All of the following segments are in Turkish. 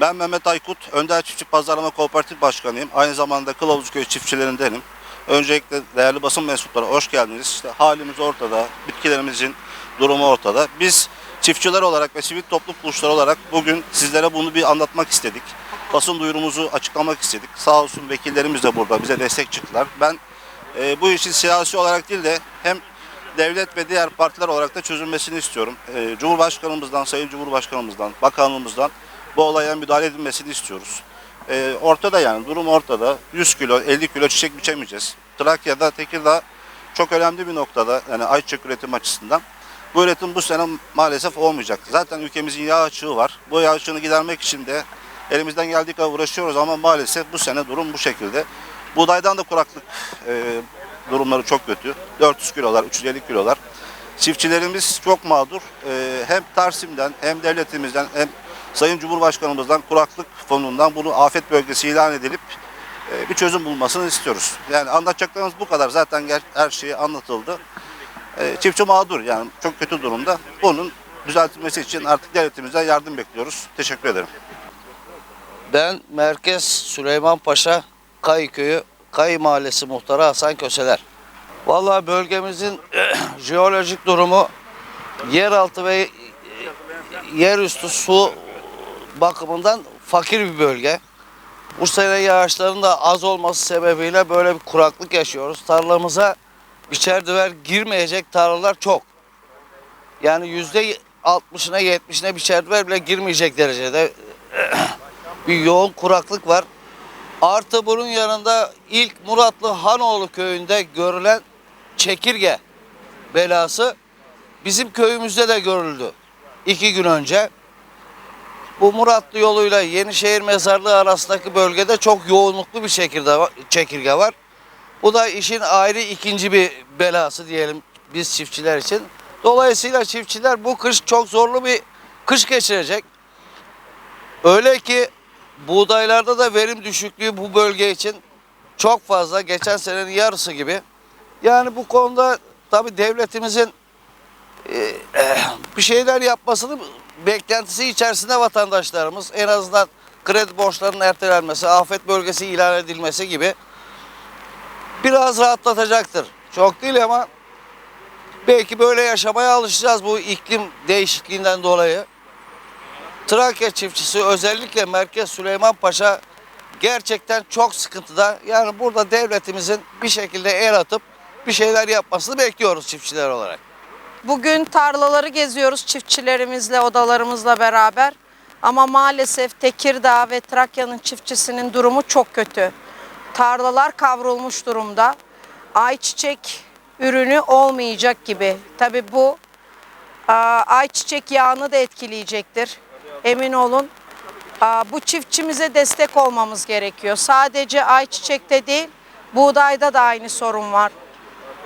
Ben Mehmet Aykut, Önder Çiftçi Pazarlama Kooperatif Başkanıyım. Aynı zamanda Kılavuzköy çiftçilerindenim. Öncelikle değerli basın mensupları hoş geldiniz. İşte halimiz ortada, bitkilerimizin durumu ortada. Biz çiftçiler olarak ve sivil toplum kuruluşları olarak bugün sizlere bunu bir anlatmak istedik. Basın duyurumuzu açıklamak istedik. Sağ olsun vekillerimiz de burada bize destek çıktılar. Ben e, bu işin siyasi olarak değil de hem devlet ve diğer partiler olarak da çözülmesini istiyorum. E, Cumhurbaşkanımızdan, Sayın Cumhurbaşkanımızdan, bakanlığımızdan bu olaya müdahale edilmesini istiyoruz. E, ortada yani durum ortada. 100 kilo, 50 kilo çiçek biçemeyeceğiz. Trakya'da, Tekirdağ çok önemli bir noktada yani ayçiçek üretim açısından. Bu üretim bu sene maalesef olmayacak. Zaten ülkemizin yağ açığı var. Bu yağ açığını gidermek için de elimizden geldiği kadar uğraşıyoruz ama maalesef bu sene durum bu şekilde. Buğdaydan da kuraklık e, durumları çok kötü. 400 kilolar, 350 kilolar. Çiftçilerimiz çok mağdur. E, hem Tarsim'den hem devletimizden hem Sayın Cumhurbaşkanımızdan kuraklık fonundan bunu afet bölgesi ilan edilip e, bir çözüm bulmasını istiyoruz. Yani anlatacaklarımız bu kadar. Zaten her şey anlatıldı. E, çiftçi mağdur yani çok kötü durumda. Bunun düzeltilmesi için artık devletimizden yardım bekliyoruz. Teşekkür ederim. Ben Merkez Süleyman Paşa Kayı Köyü Kayı Mahallesi Muhtarı Hasan Köseler. Vallahi bölgemizin jeolojik durumu yeraltı ve yerüstü su bakımından fakir bir bölge. Bu sene yağışların da az olması sebebiyle böyle bir kuraklık yaşıyoruz. Tarlamıza biçer düver girmeyecek tarlalar çok. Yani yüzde 60'ına 70'ine biçer düver bile girmeyecek derecede bir yoğun kuraklık var. Artı bunun yanında ilk Muratlı Hanoğlu köyünde görülen çekirge belası bizim köyümüzde de görüldü. iki gün önce. Bu Muratlı yoluyla Yenişehir Mezarlığı arasındaki bölgede çok yoğunluklu bir var. Çekirge var. Bu da işin ayrı ikinci bir belası diyelim biz çiftçiler için. Dolayısıyla çiftçiler bu kış çok zorlu bir kış geçirecek. Öyle ki buğdaylarda da verim düşüklüğü bu bölge için çok fazla. Geçen senenin yarısı gibi. Yani bu konuda tabii devletimizin e, eh, bir şeyler yapmasını beklentisi içerisinde vatandaşlarımız en azından kredi borçlarının ertelenmesi, afet bölgesi ilan edilmesi gibi biraz rahatlatacaktır. Çok değil ama belki böyle yaşamaya alışacağız bu iklim değişikliğinden dolayı. Trakya çiftçisi özellikle Merkez Süleyman Paşa gerçekten çok sıkıntıda. Yani burada devletimizin bir şekilde el atıp bir şeyler yapmasını bekliyoruz çiftçiler olarak. Bugün tarlaları geziyoruz çiftçilerimizle, odalarımızla beraber. Ama maalesef Tekirdağ ve Trakya'nın çiftçisinin durumu çok kötü. Tarlalar kavrulmuş durumda. Ayçiçek ürünü olmayacak gibi. Tabii bu ayçiçek yağını da etkileyecektir. Emin olun. Bu çiftçimize destek olmamız gerekiyor. Sadece ayçiçekte değil, buğdayda da aynı sorun var.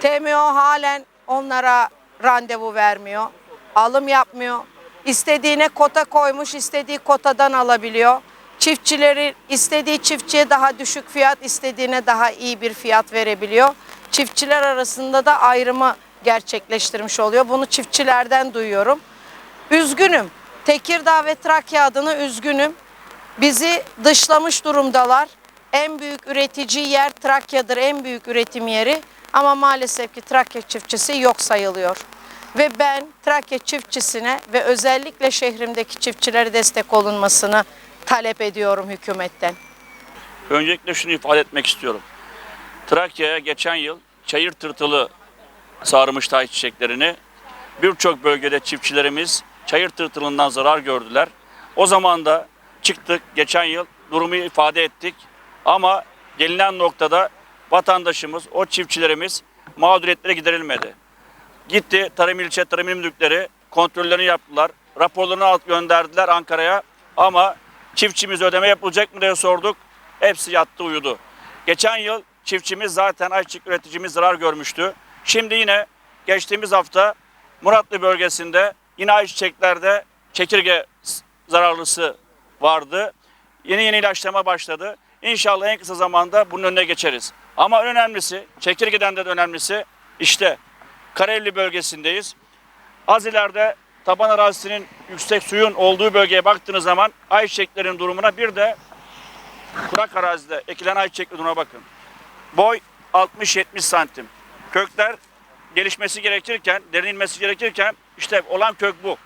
TMO halen onlara randevu vermiyor. Alım yapmıyor. İstediğine kota koymuş, istediği kotadan alabiliyor. Çiftçileri istediği çiftçiye daha düşük fiyat, istediğine daha iyi bir fiyat verebiliyor. Çiftçiler arasında da ayrımı gerçekleştirmiş oluyor. Bunu çiftçilerden duyuyorum. Üzgünüm. Tekirdağ ve Trakya adına üzgünüm. Bizi dışlamış durumdalar. En büyük üretici yer Trakya'dır, en büyük üretim yeri. Ama maalesef ki Trakya çiftçisi yok sayılıyor. Ve ben Trakya çiftçisine ve özellikle şehrimdeki çiftçilere destek olunmasını talep ediyorum hükümetten. Öncelikle şunu ifade etmek istiyorum. Trakya'ya geçen yıl çayır tırtılı sarmıştı ayçiçeklerini. Birçok bölgede çiftçilerimiz çayır tırtılından zarar gördüler. O zaman da çıktık geçen yıl durumu ifade ettik. Ama gelinen noktada vatandaşımız, o çiftçilerimiz mağduriyetlere giderilmedi. Gitti Tarım İlçe Tarım İl Müdürlükleri kontrollerini yaptılar. Raporlarını alıp gönderdiler Ankara'ya. Ama çiftçimiz ödeme yapılacak mı diye sorduk. Hepsi yattı uyudu. Geçen yıl çiftçimiz zaten ayçiçek üreticimiz zarar görmüştü. Şimdi yine geçtiğimiz hafta Muratlı bölgesinde yine ayçiçeklerde çekirge zararlısı vardı. Yeni yeni ilaçlama başladı. İnşallah en kısa zamanda bunun önüne geçeriz. Ama önemlisi, çekirgeden de önemlisi işte Kareli bölgesindeyiz. Az ileride taban arazisinin yüksek suyun olduğu bölgeye baktığınız zaman ayçiçeklerin durumuna bir de kurak arazide ekilen ayçiçekli durumuna bakın. Boy 60-70 santim. Kökler gelişmesi gerekirken, derinilmesi gerekirken işte olan kök bu.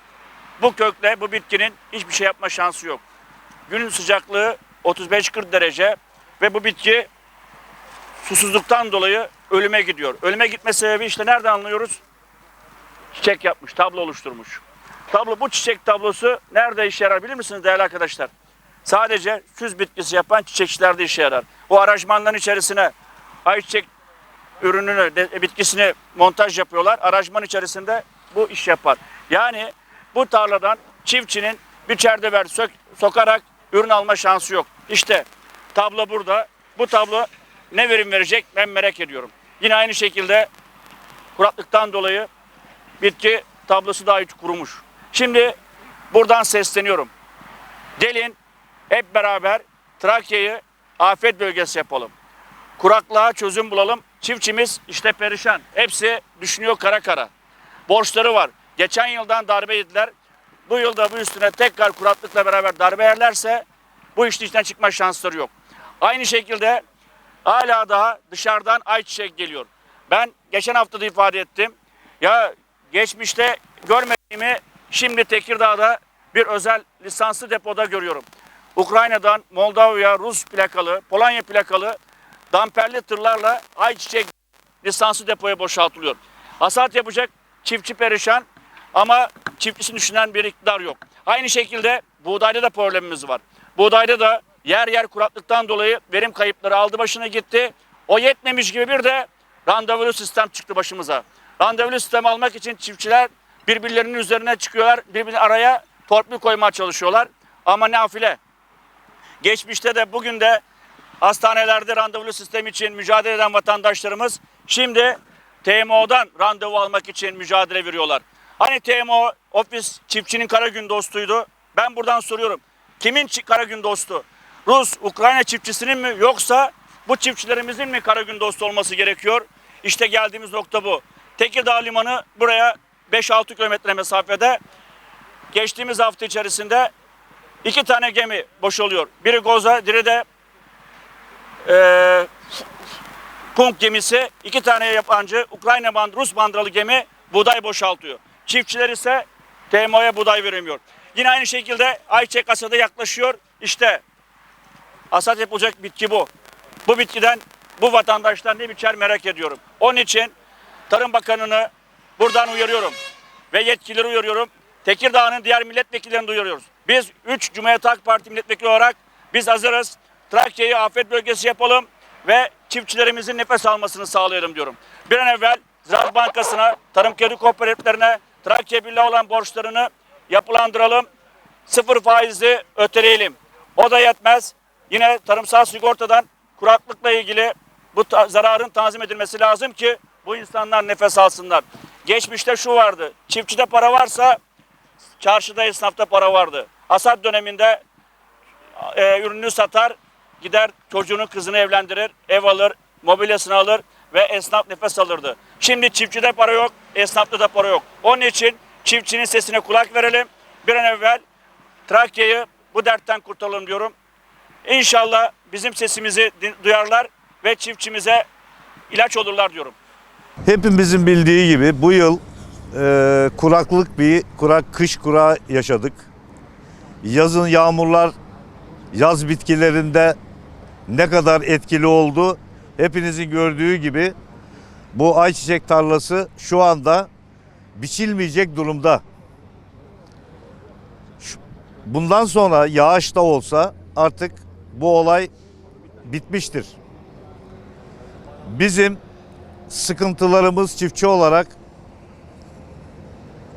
Bu kökle bu bitkinin hiçbir şey yapma şansı yok. Günün sıcaklığı 35-40 derece ve bu bitki susuzluktan dolayı ölüme gidiyor. Ölüme gitme sebebi işte nereden anlıyoruz? Çiçek yapmış, tablo oluşturmuş. Tablo bu çiçek tablosu nerede işe yarar bilir misiniz değerli arkadaşlar? Sadece süs bitkisi yapan çiçekçilerde işe yarar. O aranjmanların içerisine ayçiçek ürününü, bitkisini montaj yapıyorlar. Aranjman içerisinde bu iş yapar. Yani bu tarladan çiftçinin bir çerdever sök, sokarak ürün alma şansı yok. İşte tablo burada. Bu tablo ne verim verecek ben merak ediyorum. Yine aynı şekilde kuraklıktan dolayı bitki tablosu daha hiç kurumuş. Şimdi buradan sesleniyorum. Gelin hep beraber Trakya'yı afet bölgesi yapalım. Kuraklığa çözüm bulalım. Çiftçimiz işte perişan. Hepsi düşünüyor kara kara. Borçları var. Geçen yıldan darbe yediler. Bu yılda bu üstüne tekrar kuraklıkla beraber darbe yerlerse bu işin içinden çıkma şansları yok. Aynı şekilde hala daha dışarıdan ayçiçek geliyor. Ben geçen hafta da ifade ettim. Ya geçmişte görmediğimi şimdi Tekirdağ'da bir özel lisanslı depoda görüyorum. Ukrayna'dan Moldova, Rus plakalı, Polonya plakalı damperli tırlarla ayçiçek lisanslı depoya boşaltılıyor. Hasat yapacak çiftçi perişan ama çiftçisini düşünen bir iktidar yok. Aynı şekilde buğdayda da problemimiz var. Buğdayda da yer yer kuraklıktan dolayı verim kayıpları aldı başına gitti. O yetmemiş gibi bir de randevulu sistem çıktı başımıza. Randevulu sistem almak için çiftçiler birbirlerinin üzerine çıkıyorlar. Birbirine araya torpil koymaya çalışıyorlar. Ama nafile. Geçmişte de bugün de hastanelerde randevulu sistem için mücadele eden vatandaşlarımız şimdi TMO'dan randevu almak için mücadele veriyorlar. Hani TMO ofis çiftçinin kara gün dostuydu. Ben buradan soruyorum. Kimin kara gün dostu? Rus, Ukrayna çiftçisinin mi yoksa bu çiftçilerimizin mi kara gün dostu olması gerekiyor? İşte geldiğimiz nokta bu. Tekirdağ Limanı buraya 5-6 kilometre mesafede. Geçtiğimiz hafta içerisinde iki tane gemi boşalıyor. Biri Goza, biri de e, Punk gemisi. iki tane yabancı Ukrayna band, Rus bandralı gemi buğday boşaltıyor. Çiftçiler ise TMO'ya buğday veremiyor. Yine aynı şekilde ayçiçek hasadı yaklaşıyor. İşte hasat yapılacak bitki bu. Bu bitkiden bu vatandaşlar ne biçer merak ediyorum. Onun için Tarım Bakanı'nı buradan uyarıyorum ve yetkilileri uyarıyorum. Tekirdağ'ın diğer milletvekillerini duyuruyoruz. Biz 3 Cumhuriyet Halk Parti milletvekili olarak biz hazırız. Trakya'yı afet bölgesi yapalım ve çiftçilerimizin nefes almasını sağlayalım diyorum. Bir an evvel Ziraat Bankası'na, tarım kredi kooperatiflerine, Trakya Birliği olan borçlarını yapılandıralım. Sıfır faizli öteleyelim. O da yetmez. Yine tarımsal sigortadan kuraklıkla ilgili bu ta- zararın tanzim edilmesi lazım ki bu insanlar nefes alsınlar. Geçmişte şu vardı. Çiftçide para varsa çarşıda esnafta para vardı. Hasat döneminde e, ürünü satar, gider çocuğunu kızını evlendirir, ev alır, mobilyasını alır ve esnaf nefes alırdı. Şimdi çiftçide para yok, esnafta da para yok. Onun için çiftçinin sesine kulak verelim. Bir an evvel Trakya'yı bu dertten kurtaralım diyorum. İnşallah bizim sesimizi duyarlar ve çiftçimize ilaç olurlar diyorum. Hepimizin bildiği gibi bu yıl e, kuraklık bir kurak kış kurağı yaşadık. Yazın yağmurlar yaz bitkilerinde ne kadar etkili oldu hepinizin gördüğü gibi bu ayçiçek tarlası şu anda biçilmeyecek durumda. Bundan sonra yağış da olsa artık bu olay bitmiştir. Bizim sıkıntılarımız çiftçi olarak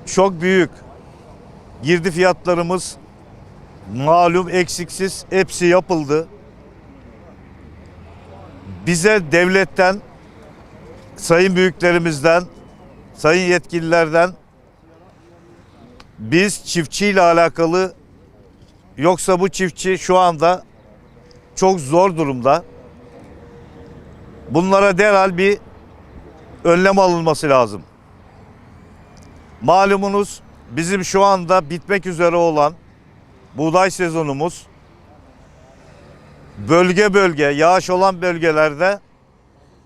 çok büyük. Girdi fiyatlarımız malum eksiksiz hepsi yapıldı. Bize devletten, sayın büyüklerimizden, sayın yetkililerden biz çiftçiyle alakalı yoksa bu çiftçi şu anda çok zor durumda. Bunlara derhal bir önlem alınması lazım. Malumunuz bizim şu anda bitmek üzere olan buğday sezonumuz bölge bölge yağış olan bölgelerde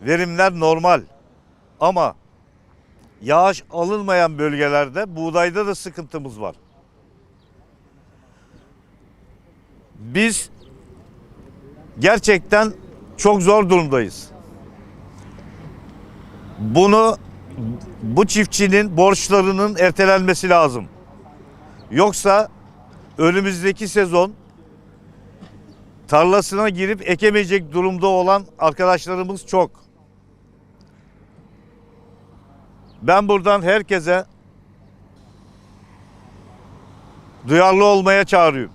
verimler normal. Ama yağış alınmayan bölgelerde buğdayda da sıkıntımız var. Biz gerçekten çok zor durumdayız. Bunu bu çiftçinin borçlarının ertelenmesi lazım. Yoksa önümüzdeki sezon tarlasına girip ekemeyecek durumda olan arkadaşlarımız çok. Ben buradan herkese duyarlı olmaya çağırıyorum.